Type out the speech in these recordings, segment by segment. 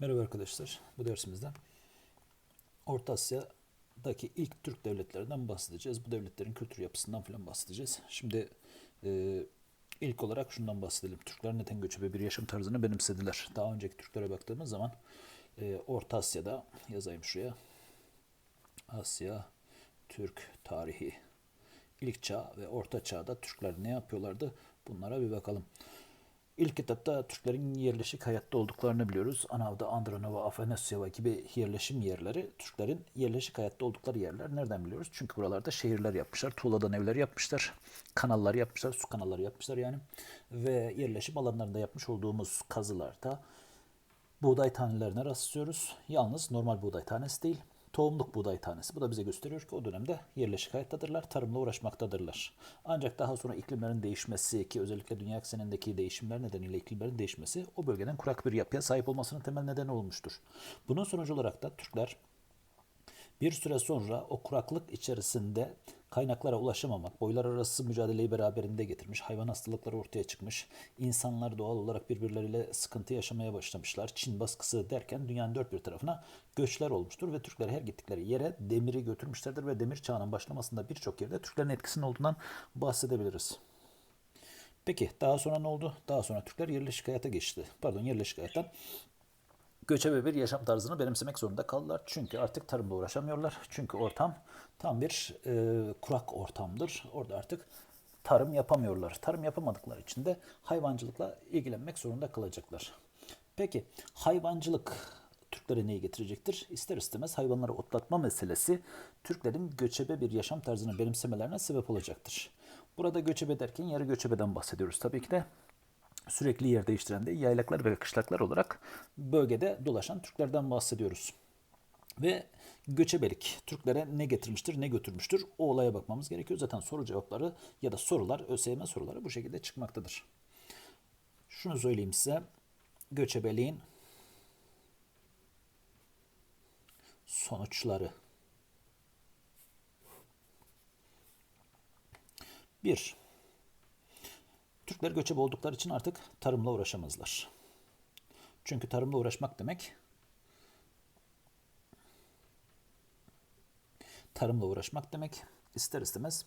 Merhaba arkadaşlar. Bu dersimizde Orta Asya'daki ilk Türk devletlerinden bahsedeceğiz. Bu devletlerin kültür yapısından falan bahsedeceğiz. Şimdi e, ilk olarak şundan bahsedelim. Türkler neden göçebe bir yaşam tarzını benimsediler? Daha önceki Türklere baktığımız zaman e, Orta Asya'da yazayım şuraya. Asya Türk tarihi. İlk çağ ve Orta Çağ'da Türkler ne yapıyorlardı? Bunlara bir bakalım. İlk kitapta Türklerin yerleşik hayatta olduklarını biliyoruz. Anavda, Andronova, Afanasyova gibi yerleşim yerleri Türklerin yerleşik hayatta oldukları yerler. Nereden biliyoruz? Çünkü buralarda şehirler yapmışlar. Tuğladan evler yapmışlar. Kanallar yapmışlar. Su kanalları yapmışlar yani. Ve yerleşim alanlarında yapmış olduğumuz kazılarda buğday tanelerine rastlıyoruz. Yalnız normal buğday tanesi değil tohumluk buğday tanesi. Bu da bize gösteriyor ki o dönemde yerleşik hayattadırlar, tarımla uğraşmaktadırlar. Ancak daha sonra iklimlerin değişmesi ki özellikle dünya eksenindeki değişimler nedeniyle iklimlerin değişmesi o bölgeden kurak bir yapıya sahip olmasının temel nedeni olmuştur. Bunun sonucu olarak da Türkler bir süre sonra o kuraklık içerisinde kaynaklara ulaşamamak, boylar arası mücadeleyi beraberinde getirmiş, hayvan hastalıkları ortaya çıkmış, insanlar doğal olarak birbirleriyle sıkıntı yaşamaya başlamışlar. Çin baskısı derken dünyanın dört bir tarafına göçler olmuştur ve Türkler her gittikleri yere demiri götürmüşlerdir ve demir çağının başlamasında birçok yerde Türklerin etkisinin olduğundan bahsedebiliriz. Peki daha sonra ne oldu? Daha sonra Türkler yerleşik hayata geçti. Pardon yerleşik hayattan göçebe bir yaşam tarzını benimsemek zorunda kaldılar. Çünkü artık tarımla uğraşamıyorlar. Çünkü ortam tam bir e, kurak ortamdır. Orada artık tarım yapamıyorlar. Tarım yapamadıkları için de hayvancılıkla ilgilenmek zorunda kalacaklar. Peki hayvancılık Türklere neyi getirecektir? İster istemez hayvanları otlatma meselesi Türklerin göçebe bir yaşam tarzını benimsemelerine sebep olacaktır. Burada göçebe derken yarı göçebeden bahsediyoruz tabii ki de sürekli yer değiştiren de yaylaklar ve kışlaklar olarak bölgede dolaşan Türklerden bahsediyoruz. Ve göçebelik Türklere ne getirmiştir, ne götürmüştür o olaya bakmamız gerekiyor. Zaten soru cevapları ya da sorular, ÖSYM soruları bu şekilde çıkmaktadır. Şunu söyleyeyim size. Göçebeliğin sonuçları. Bir, Türkler göçebe oldukları için artık tarımla uğraşamazlar. Çünkü tarımla uğraşmak demek tarımla uğraşmak demek ister istemez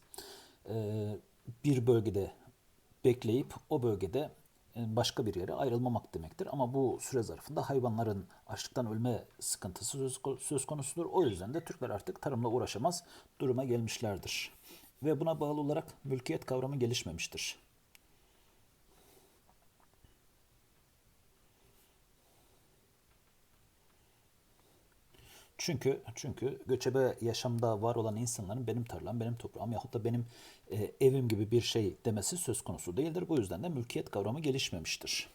bir bölgede bekleyip o bölgede başka bir yere ayrılmamak demektir. Ama bu süre zarfında hayvanların açlıktan ölme sıkıntısı söz konusudur. O yüzden de Türkler artık tarımla uğraşamaz duruma gelmişlerdir. Ve buna bağlı olarak mülkiyet kavramı gelişmemiştir. Çünkü çünkü göçebe yaşamda var olan insanların benim tarlam, benim toprağım yahut da benim e, evim gibi bir şey demesi söz konusu değildir. Bu yüzden de mülkiyet kavramı gelişmemiştir.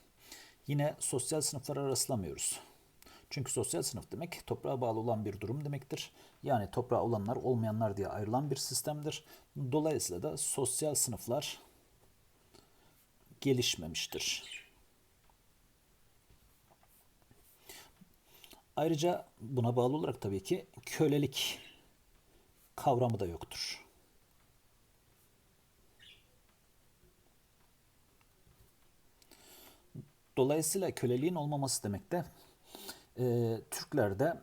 Yine sosyal sınıflara rastlamıyoruz. Çünkü sosyal sınıf demek toprağa bağlı olan bir durum demektir. Yani toprağa olanlar olmayanlar diye ayrılan bir sistemdir. Dolayısıyla da sosyal sınıflar gelişmemiştir. Ayrıca buna bağlı olarak tabii ki kölelik kavramı da yoktur. Dolayısıyla köleliğin olmaması demek de e, Türklerde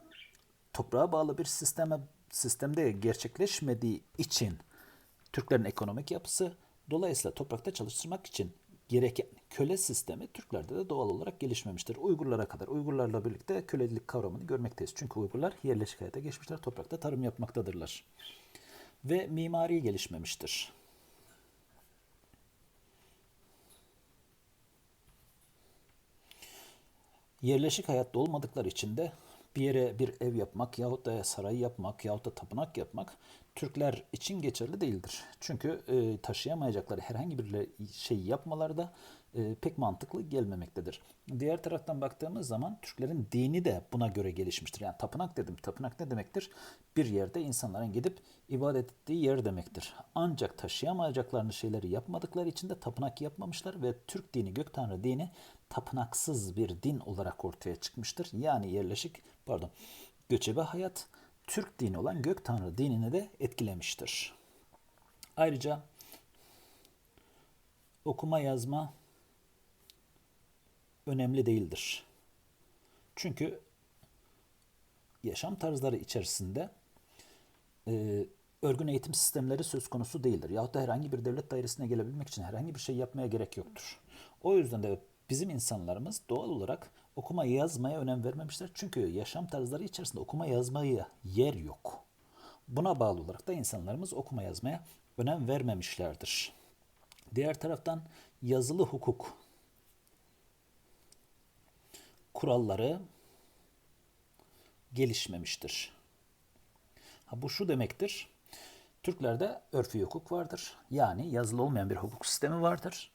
toprağa bağlı bir sisteme sistemde gerçekleşmediği için Türklerin ekonomik yapısı dolayısıyla toprakta çalıştırmak için gereken köle sistemi Türklerde de doğal olarak gelişmemiştir. Uygurlara kadar Uygurlarla birlikte kölelik kavramını görmekteyiz. Çünkü Uygurlar yerleşik hayata geçmişler, toprakta tarım yapmaktadırlar. Ve mimari gelişmemiştir. Yerleşik hayatta olmadıkları için de bir yere bir ev yapmak yahut da saray yapmak yahut da tapınak yapmak Türkler için geçerli değildir. Çünkü e, taşıyamayacakları herhangi bir şey yapmaları da e, pek mantıklı gelmemektedir. Diğer taraftan baktığımız zaman Türklerin dini de buna göre gelişmiştir. Yani tapınak dedim. Tapınak ne demektir? Bir yerde insanların gidip ibadet ettiği yer demektir. Ancak taşıyamayacaklarını şeyleri yapmadıkları için de tapınak yapmamışlar ve Türk dini, gök tanrı dini tapınaksız bir din olarak ortaya çıkmıştır. Yani yerleşik, pardon, göçebe hayat Türk dini olan gök tanrı dinini de etkilemiştir. Ayrıca okuma yazma önemli değildir. Çünkü yaşam tarzları içerisinde e, örgün eğitim sistemleri söz konusu değildir. Yahut da herhangi bir devlet dairesine gelebilmek için herhangi bir şey yapmaya gerek yoktur. O yüzden de bizim insanlarımız doğal olarak okuma yazmaya önem vermemişler. Çünkü yaşam tarzları içerisinde okuma yazmaya yer yok. Buna bağlı olarak da insanlarımız okuma yazmaya önem vermemişlerdir. Diğer taraftan yazılı hukuk kuralları gelişmemiştir. Ha, bu şu demektir. Türklerde örfi hukuk vardır. Yani yazılı olmayan bir hukuk sistemi vardır.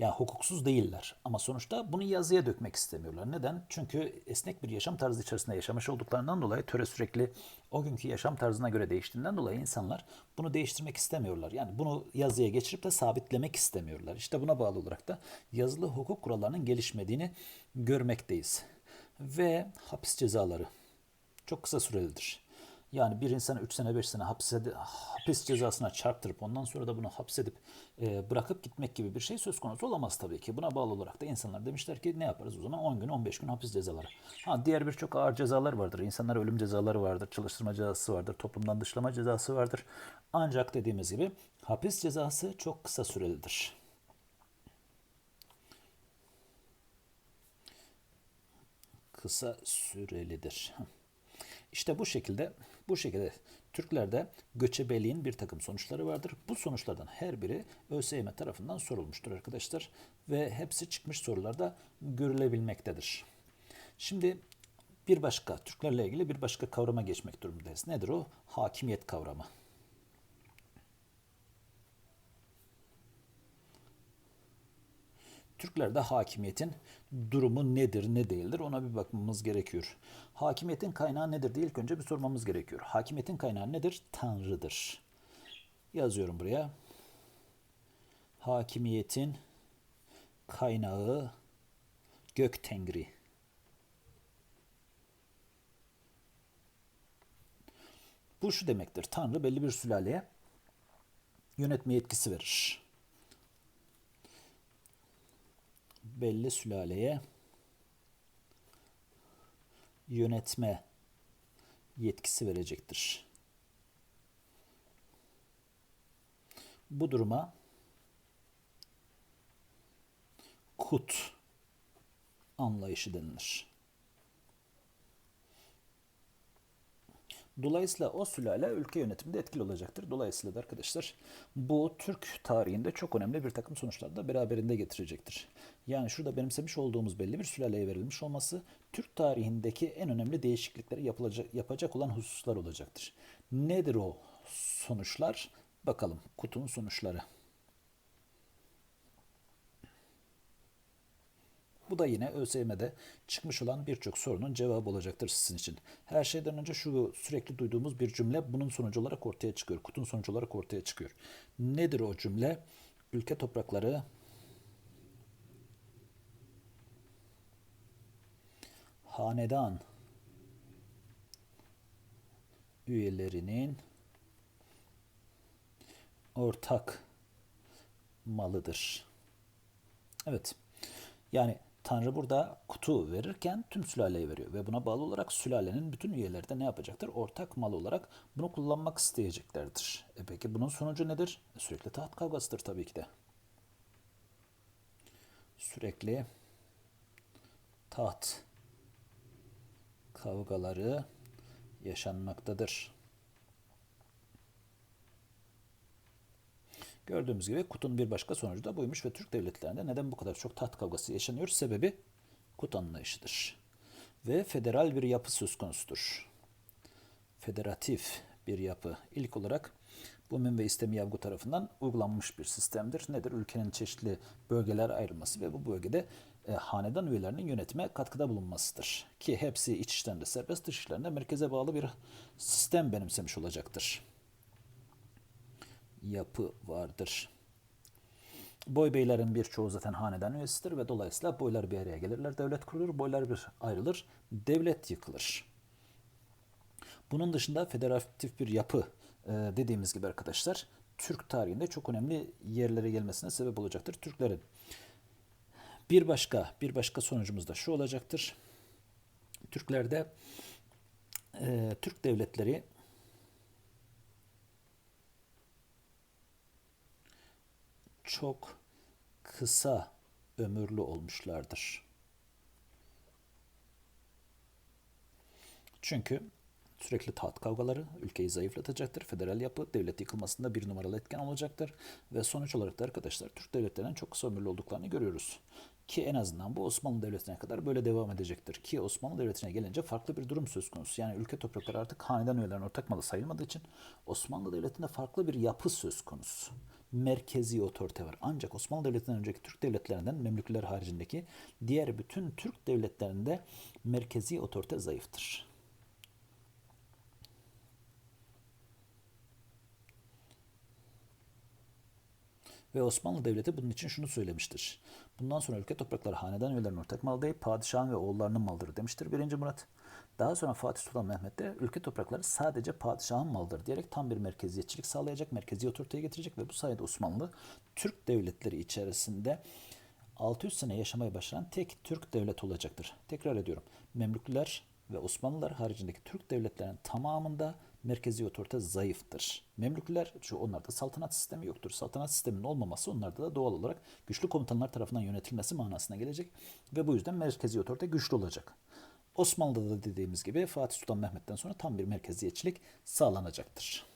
Yani hukuksuz değiller. Ama sonuçta bunu yazıya dökmek istemiyorlar. Neden? Çünkü esnek bir yaşam tarzı içerisinde yaşamış olduklarından dolayı töre sürekli o günkü yaşam tarzına göre değiştiğinden dolayı insanlar bunu değiştirmek istemiyorlar. Yani bunu yazıya geçirip de sabitlemek istemiyorlar. İşte buna bağlı olarak da yazılı hukuk kurallarının gelişmediğini görmekteyiz. Ve hapis cezaları çok kısa sürelidir. Yani bir insanı 3 sene 5 sene hapse, hapis cezasına çarptırıp ondan sonra da bunu hapsedip e, bırakıp gitmek gibi bir şey söz konusu olamaz tabii ki. Buna bağlı olarak da insanlar demişler ki ne yaparız o zaman 10 gün 15 gün hapis cezaları. Ha diğer birçok ağır cezalar vardır. İnsanlar ölüm cezaları vardır, çalıştırma cezası vardır, toplumdan dışlama cezası vardır. Ancak dediğimiz gibi hapis cezası çok kısa sürelidir. Kısa sürelidir. İşte bu şekilde bu şekilde Türklerde göçebeliğin bir takım sonuçları vardır. Bu sonuçlardan her biri ÖSYM tarafından sorulmuştur arkadaşlar ve hepsi çıkmış sorularda görülebilmektedir. Şimdi bir başka Türklerle ilgili bir başka kavrama geçmek durumundayız. Nedir o? Hakimiyet kavramı. Türklerde hakimiyetin durumu nedir, ne değildir ona bir bakmamız gerekiyor. Hakimiyetin kaynağı nedir diye ilk önce bir sormamız gerekiyor. Hakimiyetin kaynağı nedir? Tanrı'dır. Yazıyorum buraya. Hakimiyetin kaynağı gök tengri. Bu şu demektir. Tanrı belli bir sülaleye yönetme yetkisi verir. Belli sülaleye yönetme yetkisi verecektir. Bu duruma kut anlayışı denilir. Dolayısıyla o sülale ülke yönetiminde etkili olacaktır. Dolayısıyla da arkadaşlar bu Türk tarihinde çok önemli bir takım sonuçlar da beraberinde getirecektir. Yani şurada benimsemiş olduğumuz belli bir sülaleye verilmiş olması Türk tarihindeki en önemli değişiklikleri yapılacak, yapacak olan hususlar olacaktır. Nedir o sonuçlar? Bakalım kutunun sonuçları. Bu da yine ÖSYM'de çıkmış olan birçok sorunun cevabı olacaktır sizin için. Her şeyden önce şu sürekli duyduğumuz bir cümle bunun sonucu olarak ortaya çıkıyor. Kutunun sonucu olarak ortaya çıkıyor. Nedir o cümle? Ülke toprakları hanedan üyelerinin ortak malıdır. Evet. Yani Tanrı burada kutu verirken tüm sülaleyi veriyor ve buna bağlı olarak sülalenin bütün üyeleri de ne yapacaktır? Ortak mal olarak bunu kullanmak isteyeceklerdir. E peki bunun sonucu nedir? Sürekli taht kavgasıdır tabii ki de. Sürekli taht kavgaları yaşanmaktadır. Gördüğümüz gibi kutunun bir başka sonucu da buymuş ve Türk devletlerinde neden bu kadar çok taht kavgası yaşanıyor? Sebebi kut anlayışıdır. Ve federal bir yapı söz konusudur. Federatif bir yapı. İlk olarak bu Mümin ve İstemi Yavgu tarafından uygulanmış bir sistemdir. Nedir? Ülkenin çeşitli bölgeler ayrılması ve bu bölgede e, hanedan üyelerinin yönetime katkıda bulunmasıdır. Ki hepsi iç işlerinde serbest, dış işlerinde merkeze bağlı bir sistem benimsemiş olacaktır yapı vardır. Boy beylerin birçoğu zaten hanedan üyesidir ve dolayısıyla boylar bir araya gelirler, devlet kurulur, boylar bir ayrılır, devlet yıkılır. Bunun dışında federatif bir yapı e, dediğimiz gibi arkadaşlar Türk tarihinde çok önemli yerlere gelmesine sebep olacaktır Türklerin. Bir başka bir başka sonucumuz da şu olacaktır. Türklerde e, Türk devletleri çok kısa ömürlü olmuşlardır. Çünkü sürekli taht kavgaları ülkeyi zayıflatacaktır. Federal yapı devlet yıkılmasında bir numaralı etken olacaktır. Ve sonuç olarak da arkadaşlar Türk devletlerinin çok kısa ömürlü olduklarını görüyoruz. Ki en azından bu Osmanlı Devleti'ne kadar böyle devam edecektir. Ki Osmanlı Devleti'ne gelince farklı bir durum söz konusu. Yani ülke toprakları artık hanedan üyelerinin ortak malı sayılmadığı için Osmanlı Devleti'nde farklı bir yapı söz konusu. Merkezi otorite var. Ancak Osmanlı Devleti'nden önceki Türk devletlerinden Memlükler haricindeki diğer bütün Türk devletlerinde merkezi otorite zayıftır. Ve Osmanlı Devleti bunun için şunu söylemiştir. Bundan sonra ülke toprakları hanedan üyelerinin ortak malı değil, padişahın ve oğullarının malıdır demiştir 1. Murat. Daha sonra Fatih Sultan Mehmet de ülke toprakları sadece padişahın malıdır diyerek tam bir merkeziyetçilik sağlayacak, merkezi otoriteye getirecek ve bu sayede Osmanlı Türk devletleri içerisinde 600 sene yaşamaya başlayan tek Türk devlet olacaktır. Tekrar ediyorum. Memlükler ve Osmanlılar haricindeki Türk devletlerinin tamamında merkezi otorite zayıftır. Memlükler, şu onlarda saltanat sistemi yoktur. Saltanat sisteminin olmaması onlarda da doğal olarak güçlü komutanlar tarafından yönetilmesi manasına gelecek ve bu yüzden merkezi otorite güçlü olacak. Osmanlı'da da dediğimiz gibi Fatih Sultan Mehmet'ten sonra tam bir merkeziyetçilik sağlanacaktır.